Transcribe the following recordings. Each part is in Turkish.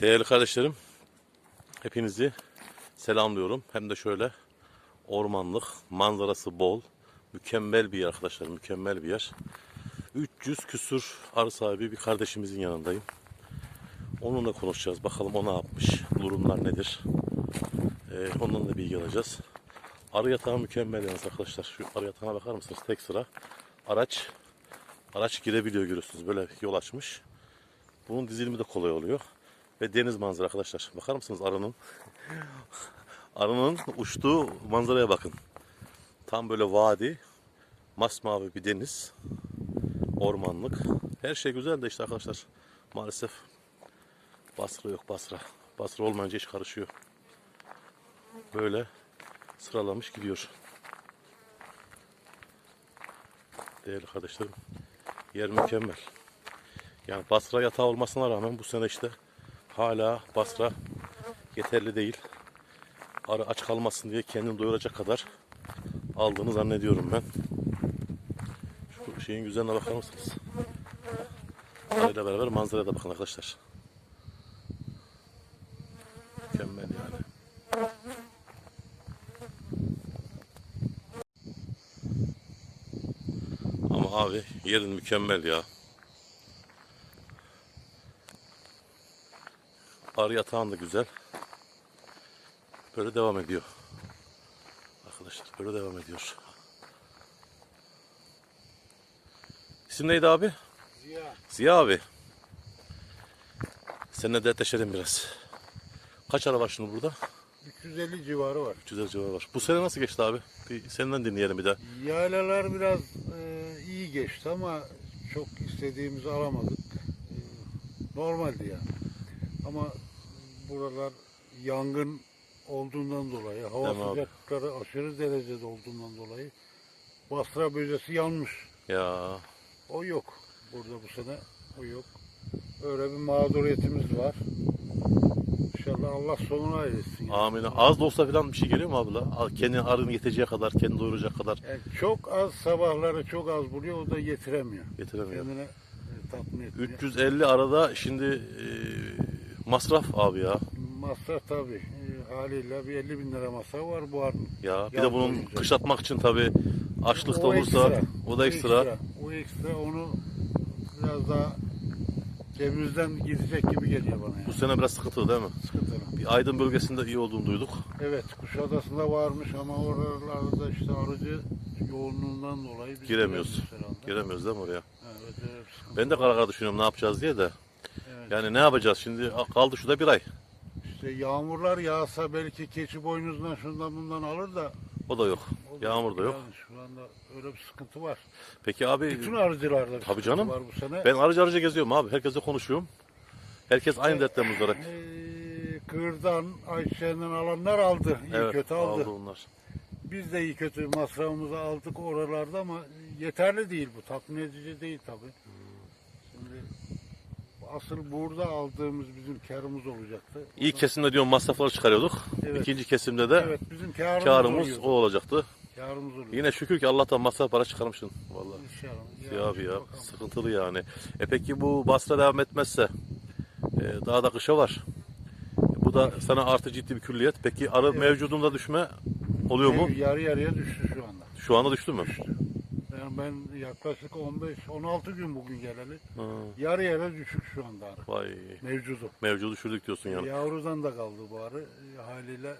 Değerli kardeşlerim, hepinizi selamlıyorum. Hem de şöyle ormanlık, manzarası bol, mükemmel bir yer arkadaşlar, mükemmel bir yer. 300 küsür arı sahibi bir kardeşimizin yanındayım. Onunla konuşacağız. Bakalım o ne yapmış, durumlar nedir. Ee, ondan da bilgi alacağız. Arı yatağı mükemmel yalnız arkadaşlar. Şu arı yatağına bakar mısınız? Tek sıra. Araç araç girebiliyor görüyorsunuz. Böyle yol açmış. Bunun dizilimi de kolay oluyor. Ve deniz manzara arkadaşlar. Bakar mısınız arının? arının uçtuğu manzaraya bakın. Tam böyle vadi, masmavi bir deniz, ormanlık. Her şey güzel de işte arkadaşlar. Maalesef Basra yok Basra. Basra olmayınca iş karışıyor. Böyle sıralamış gidiyor. Değerli kardeşlerim, yer mükemmel. Yani Basra yatağı olmasına rağmen bu sene işte hala Basra yeterli değil. Arı aç kalmasın diye kendini doyuracak kadar aldığını zannediyorum ben. Şu şeyin güzelliğine bakar mısınız? Arıyla beraber manzaraya da bakın arkadaşlar. Mükemmel yani. Ama abi yerin mükemmel ya. Arı yatağın da güzel. Böyle devam ediyor. Arkadaşlar böyle devam ediyor. İsim neydi abi? Ziya. Ziya abi. Seninle dertleşelim biraz. Kaç araba var şimdi burada? 350 civarı var. 300 civarı var. Bu sene nasıl geçti abi? Bir senden dinleyelim bir daha. Yaylalar biraz e, iyi geçti ama çok istediğimizi alamadık. E, normaldi yani. Ama buralar yangın olduğundan dolayı, hava mi abi? sıcaklıkları aşırı derecede olduğundan dolayı Basra bölgesi yanmış. Ya O yok. Burada bu sene o yok. Öyle bir mağduriyetimiz var. İnşallah Allah sonuna eylesin. amin. Az da olsa falan bir şey geliyor mu abla? Kendi arının yeteceği kadar, kendi doyuracak kadar Yani çok az sabahları çok az buluyor o da getiremiyor. getiremiyor. Kendine e, tatmin etmiyor. 350 arada şimdi e, masraf abi ya. Masraf tabii. E, haliyle bir 50 bin lira masraf var bu arada. Ya bir de bunun doyuracak. kışlatmak için tabi açlık da olursa ekstra. o da ekstra. O ekstra onu biraz daha cebimizden gidecek gibi geliyor bana Bu yani. sene biraz sıkıntılı değil mi? Sıkıntılı. Bir Aydın bölgesinde iyi olduğunu duyduk. Evet Kuşadası'nda varmış ama oralarda işte arıcı yoğunluğundan dolayı biz Giremiyoruz. giremiyoruz değil mi oraya? Evet, sıkıntı Ben de var. kara kara düşünüyorum ne yapacağız diye de. Evet. Yani ne yapacağız şimdi kaldı şurada bir ay. İşte yağmurlar yağsa belki keçi boynuzundan şundan bundan alır da O da yok. o da- Yağmur da yok. Yani şu anda öyle bir sıkıntı var. Peki abi Bütün arıcılarda bir Tabii canım. var bu sene. ben arıcı arıcı geziyorum abi. Herkesle konuşuyorum. Herkes aynı dertte muzdarip. Ee, Kırdan, Ayşe'nin alanlar aldı. İyi Evet kötü aldı. aldı onlar. Biz de iyi kötü masrafımızı aldık oralarda ama yeterli değil bu. Tatmin edici değil tabii. Asıl burada aldığımız bizim karımız olacaktı. İlk kesimde diyorum masrafları çıkarıyorduk. Evet. İkinci kesimde de Evet bizim karımız, karımız oluyordu. o olacaktı. Karımız oluyor. Yine şükür ki Allah'tan masraf para çıkarmışsın. Vallahi. İnşallah. Ya abi ya bakalım. sıkıntılı yani. E peki bu Basra devam etmezse e, daha da kışa var. E, bu da sana artı ciddi bir külliyet. Peki arı Evet. mevcudunda düşme oluyor mu? Yarı yarıya düştü şu anda. Şu anda düştü mü? Ben yaklaşık 15-16 gün bugün geleli. Ha, Yarı yarıya düşük şu anda arı. vay. Mevcudu. Mevcudu düşürdük diyorsun yani. Yavrudan da kaldı bu arı. E, haliyle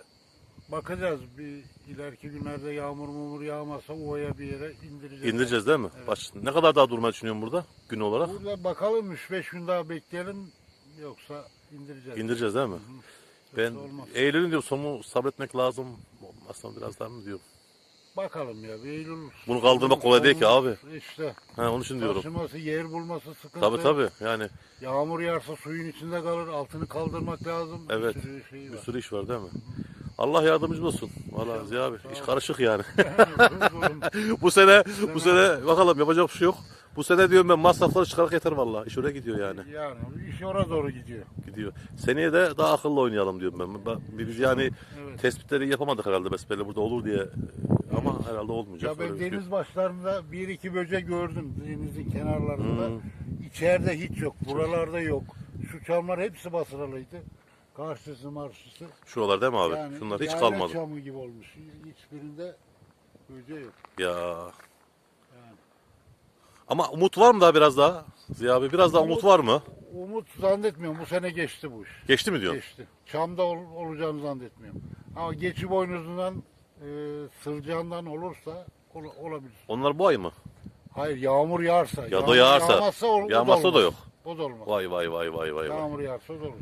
bakacağız bir ileriki günlerde yağmur mumur yağmazsa ovaya bir yere indireceğiz. İndireceğiz değil mi? Evet. Baş, ne kadar daha durmayı düşünüyorsun burada gün olarak? Burada bakalım 3-5 gün daha bekleyelim yoksa indireceğiz. İndireceğiz değil mi? Yoksa Ben olmaz. Eylül'ün diyor sonu sabretmek lazım. Aslında biraz daha mı diyorum. Bakalım ya bir Eylül. Bunu kaldırmak kolay değil ki abi. İşte Ha onun için diyorum. taşıması yer bulması sıkıntı. Tabii tabii yani Yağmur yağarsa suyun içinde kalır altını kaldırmak lazım. Evet. Bir sürü şey bir var. sürü iş var değil mi? Allah yardımcımız olsun. Vallahi Ziya abi iş karışık yani. Bu sene bu sene bakalım yapacak bir şey yok. Bu sene diyorum ben masrafları çıkarak yeter vallahi. İş oraya gidiyor yani. yani iş oraya doğru gidiyor. Gidiyor. Seneye de daha akıllı oynayalım diyorum ben. Ben- Biz yani tespitleri yapamadık herhalde besbelli burada olur diye. Ama herhalde olmayacak. Ya ben öyle bir şey. deniz başlarında bir iki böcek gördüm denizin kenarlarında. Hmm. İçeride hiç yok. Buralarda yok. şu çamlar hepsi basıralıydı. Karşısı marşısı. Şuralar değil mi abi? Şunlar hiç yayla kalmadı. çamı gibi olmuş. Hiçbirinde böce yok. Ya. Yani. Ama umut var mı daha biraz daha? Ziya abi biraz daha umut Umut- var mı? Umut zannetmiyorum. Bu sene geçti bu iş. Geçti mi diyorsun? Geçti. Çamda ol- olacağını zannetmiyorum. Ama geçi boynuzundan e, sırcandan olursa ol- olabilir. Onlar bu ay mı? Hayır yağmur yağarsa. Ya da yağmur yağarsa. Yağmazsa, o, o Yağmazsa da yok. O da olmaz. Vay vay vay vay vay. vay. Yağmur yağarsa o da olur.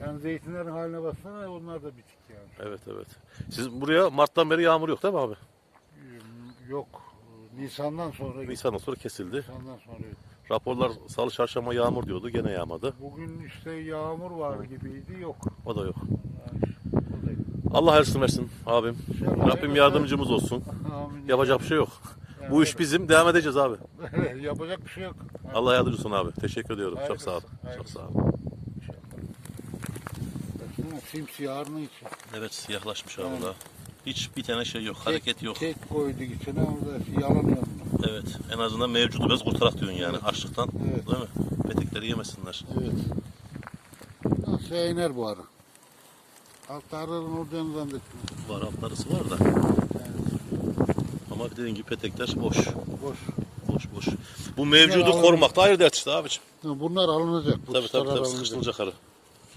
Yani zeytinlerin haline baksana onlar da bitik yani. Evet evet. Siz buraya Mart'tan beri yağmur yok değil mi abi? Ee, Yok. Nisan'dan sonra Nisan'dan sonra kesildi. Nisan'dan sonra. Raporlar salı çarşamba yağmur diyordu. Gene yağmadı. Bugün işte yağmur var gibiydi yok. O da yok. Yani, o da yok. Allah hayırlısını versin abim. Rabbim yardımcımız olsun. Amin. Yapacak bir şey yok. Bu iş bizim. Devam edeceğiz abi. Yapacak bir şey yok. Allah yardımcısı olsun abi. Teşekkür ediyorum. Çok sağ ol. Çok sağ ol. Baksana, Simsiyahının için. Evet yaklaşmış abi daha. Hiç bir tane şey yok. Hareket yok. Kek koyduk içine orada yalanıyor. bunu. Evet. En azından mevcudu biraz kurtarak diyorsun yani açlıktan. Evet. Değil mi? Petekleri yemesinler. Evet. Nasıl iner bu arı? Alt arının olacağını zannetmiyorum. Var altlarısı var da. Ama dediğin gibi petekler boş. Boş. Boş boş. Bu mevcudu alalım. korumak da ayrı dert işte abicim. Bunlar alınacak. Bu Tabii tabii, tabii alınacak. sıkıştırılacak arı.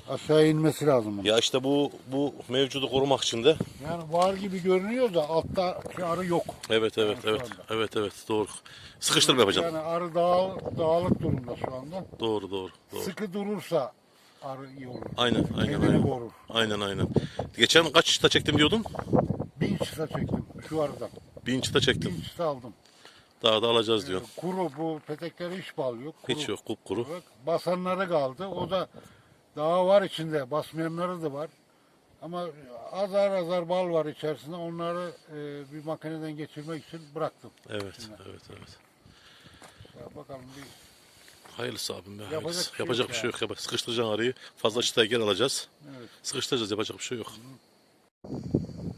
Aşağı inmesi lazım bunun. Ya işte bu bu mevcudu korumak için de Yani var gibi görünüyor da altta arı yok. evet evet şu evet anda. evet evet doğru. Sıkıştırma yapacaksın. Yani arı dağ, dağılık durumda şu anda. Doğru doğru doğru. Sıkı durursa arı iyi olur. Aynen aynen Kendini aynen. korur. Aynen aynen. Geçen kaç çıta çektim diyordun? Bin çıta çektim şu arıdan. Bin çıta çektim. Bin çıta aldım. Daha da alacağız diyor. Kuru bu peteklere hiç bal yok. Kuru. Hiç yok kupkuru. Bak, basanları kaldı. O da daha var içinde. Basmayanları da var. Ama azar azar bal var içerisinde. Onları e, bir makineden geçirmek için bıraktım. Evet evet evet. Ya bakalım bir Hayırlısı abim be. Yapacak hayırlısı. bir şey Yapacak bir şey yok. Yap- Sıkıştıracaksın arıyı. Fazla çıtaya gel alacağız. evet. Sıkıştıracağız yapacak bir şey yok. Sen